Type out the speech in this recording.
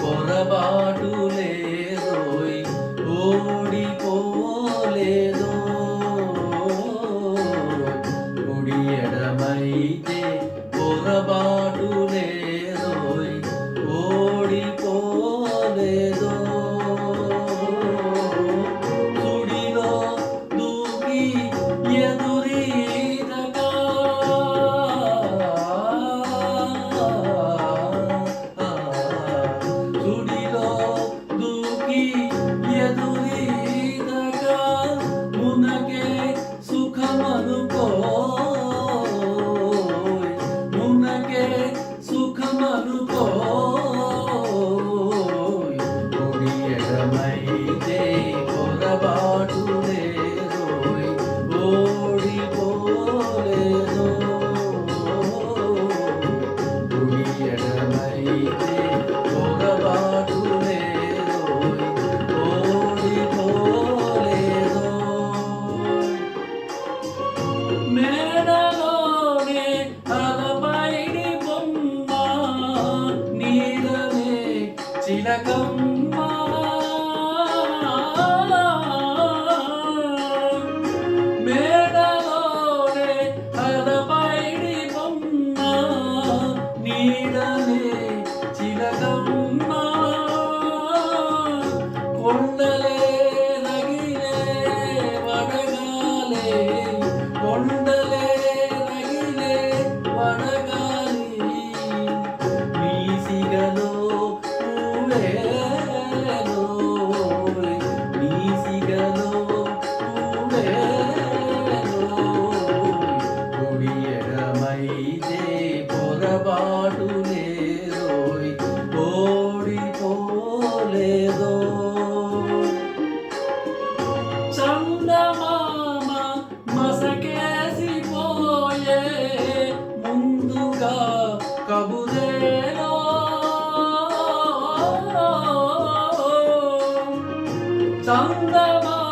పొరబాటు లేదోయ్ ఓడిపోలేదో. గుడి ఎడమైతే పొరబాటు లేదోయ్ ఓడిపోలేదో. సుడిలో దూకి ఎదు చిలకం 가부대로 장담하